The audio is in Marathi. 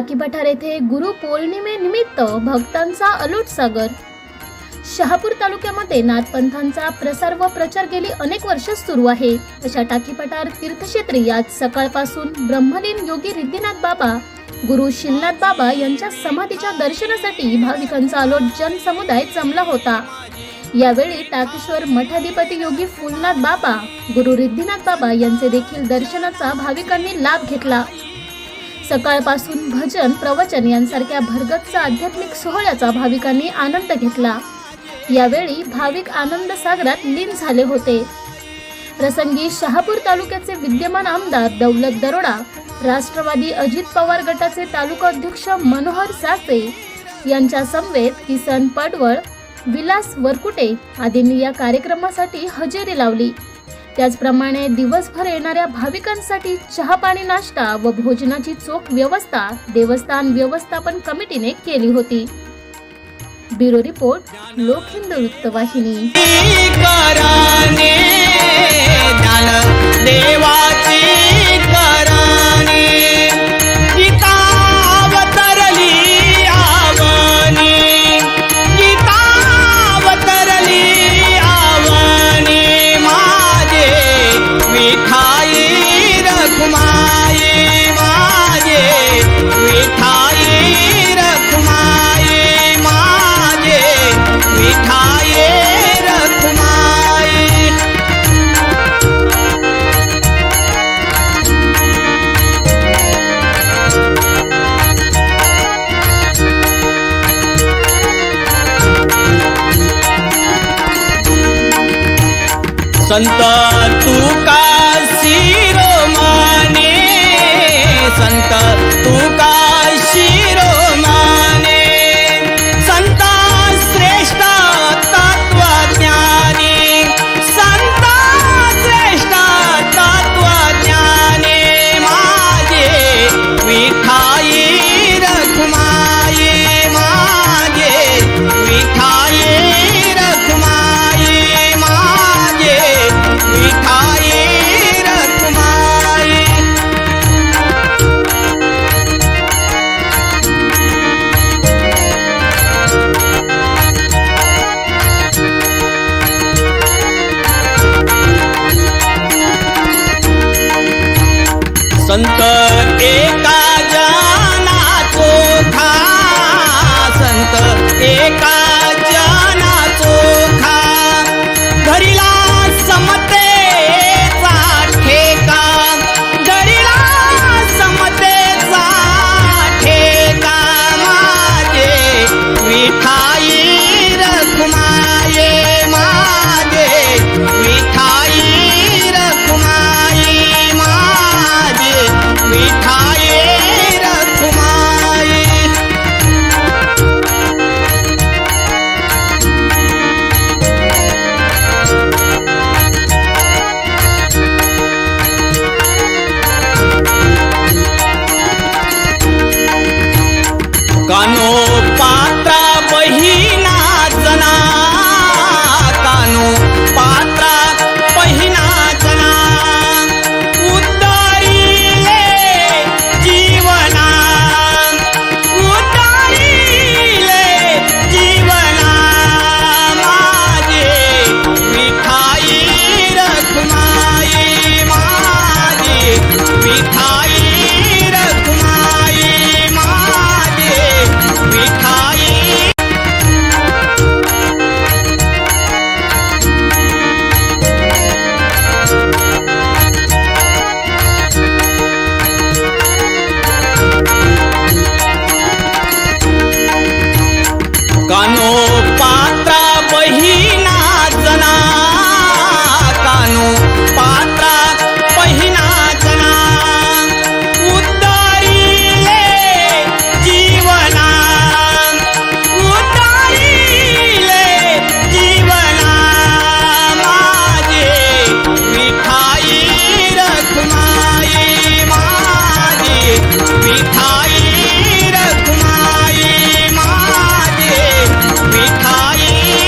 टाकी पठार येथे गुरु पौर्णिमेनिमित्त भक्तांचा अलोट सागर. शहापूर तालुक्यामध्ये नाथपंथांचा प्रसार व प्रचार गेली अनेक वर्ष सुरू आहे. अशा टाकी पठार तीर्थक्षेत्री आज सकाळपासून ब्रह्मलीन योगी रिद्धिनाथ बाबा गुरु शिलनाथ बाबा यांच्या समाधीच्या दर्शनासाठी भाविकांचा अलोट जनसमुदाय जमला होता. यावेळी टाकेश्वर मठाधिपती योगी फुलनाथ बाबा गुरु रिद्धिनाथ बाबा यांचे देखील दर्शनाचा भाविकांनी लाभ घेतला. सकाळपासून भजन प्रवचन यांसारख्या भरगतचा आध्यात्मिक सोहळ्याचा भाविकांनी आनंद घेतला. यावेळी भाविक आनंद सागरात लीन झाले होते. प्रसंगी शहापूर तालुक्याचे विद्यमान आमदार दौलत दरोडा राष्ट्रवादी अजित पवार गटाचे तालुका अध्यक्ष मनोहर सासे यांच्या समवेत किसन पडवळ विलास वरकुटे आदींनी या कार्यक्रमासाठी हजेरी लावली. त्याचप्रमाणे दिवसभर येणाऱ्या भाविकांसाठी चहा पाणी नाश्ता व भोजनाची चोख व्यवस्था देवस्थान व्यवस्थापन कमिटीने केली होती. ब्युरो रिपोर्ट लोक हिंदू वृत्तवाहिनी संत तू का हाँ